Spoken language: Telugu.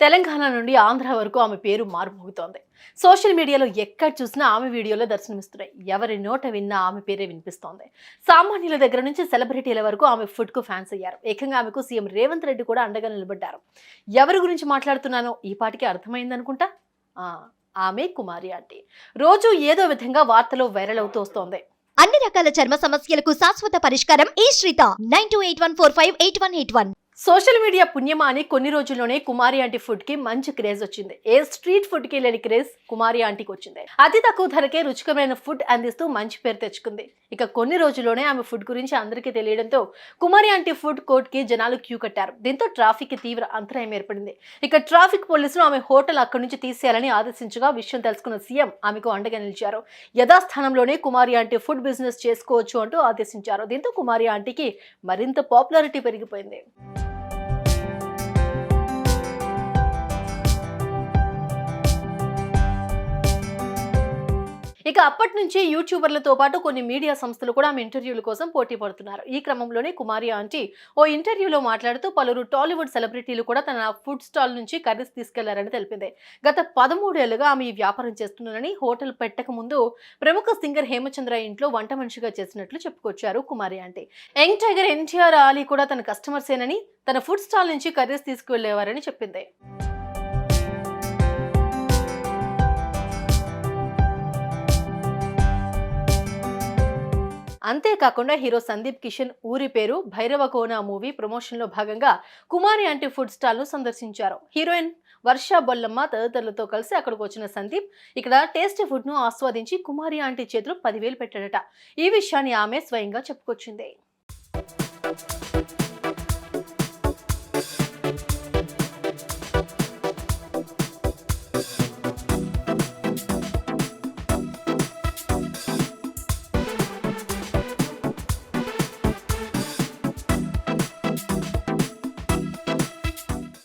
తెలంగాణ నుండి ఆంధ్ర వరకు ఆమె పేరు మారుమోగుతోంది. సోషల్ మీడియాలో ఎక్కడ చూసినా ఆమె వీడియోలో దర్శనమిస్తున్నాయి. ఎవరి నోట విన్నా ఆమె పేరే వినిపిస్తోంది. సామాన్యుల దగ్గర నుంచి సెలబ్రిటీల వరకు ఆమె ఫుడ్కు ఫ్యాన్స్ అయ్యారు. ఏకంగా ఆమెకు సీఎం రేవంత్ రెడ్డి కూడా అండగా నిలబడ్డారు. ఎవరి గురించి మాట్లాడుతున్నానో ఈ పాటికి అర్థమైందనుకుంటా? ఆ, ఆమె కుమారి ఆంటీ. రోజు ఏదో విధంగా వార్తలో వైరల్ అవుతూ వస్తోంది. అన్ని రకాల చర్మ సమస్యలకు శాశ్వత పరిష్కారం ఈ శ్రీత. Nine two eight one four five eight one eight one. Social media పుణ్యమా అని కొన్ని రోజుల్లోనే కుమారి ఆంటీ ఫుడ్కి మంచి క్రేజ్ వచ్చింది. ఏ స్ట్రీట్ ఫుడ్కి లేని క్రేజ్ కుమారి ఆంటీకి వచ్చింది. అతి తక్కువ ధరకే రుచికరమైన ఫుడ్ అందిస్తూ మంచి పేరు తెచ్చుకుంది. ఇక కొన్ని రోజుల్లోనే ఆమె ఫుడ్ గురించి అందరికీ తెలియడంతో కుమారి ఆంటీ ఫుడ్ కోర్ట్కి జనాలు క్యూ కట్టారు. దీంతో ట్రాఫిక్కి తీవ్ర అంతరాయం ఏర్పడింది. ఇక ట్రాఫిక్ పోలీసులు ఆమె హోటల్ అక్కడి నుంచి తీసేయాలని ఆదేశించగా విషయం తెలుసుకున్న సీఎం ఆమెకు అండగా నిలిచారు. యథాస్థానంలోనే కుమారి ఆంటీ ఫుడ్ బిజినెస్ చేసుకోవచ్చు అంటూ ఆదేశించారు. దీంతో కుమారి ఆంటీకి మరింత పాపులారిటీ పెరిగిపోయింది. ఇక అప్పటి నుంచి యూట్యూబర్లతో పాటు కొన్ని మీడియా సంస్థలు కూడా ఆమె ఇంటర్వ్యూల కోసం పోటీ పడుతున్నారు. ఈ క్రమంలోనే కుమారి ఆంటీ ఓ ఇంటర్వ్యూలో మాట్లాడుతూ పలువురు టాలీవుడ్ సెలబ్రిటీలు కూడా తన ఫుడ్ స్టాల్ నుంచి కర్రీస్ తీసుకెళ్ళారని తెలిపింది. గత పదమూడేళ్ళుగా ఆమె ఈ వ్యాపారం చేస్తున్నారని హోటల్ పెట్టక ముందు ప్రముఖ సింగర్ హేమచంద్ర ఇంట్లో వంట మనిషిగా చేసినట్లు చెప్పుకొచ్చారు Kumari aunty. Young tiger NTR Ali కూడా తన కస్టమర్సేనని తన ఫుడ్ స్టాల్ నుంచి కర్రీస్ తీసుకువెళ్ళేవారని చెప్పింది. అంతేకాకుండా హీరో సందీప్ కిషన్ ఊరి పేరు భైరవకోన మూవీ ప్రమోషన్లో భాగంగా కుమారి ఆంటీ ఫుడ్ స్టాల్ను సందర్శించారు. హీరోయిన్ వర్ష బొల్లమ్మ తదితరులతో కలిసి అక్కడికి వచ్చిన సందీప్ ఇక్కడ టేస్టీ ఫుడ్ను ఆస్వాదించి కుమారి ఆంటీ చేతిలో పదివేలు పెట్టాడట. ఈ విషయాన్ని ఆమె స్వయంగా చెప్పుకొచ్చింది.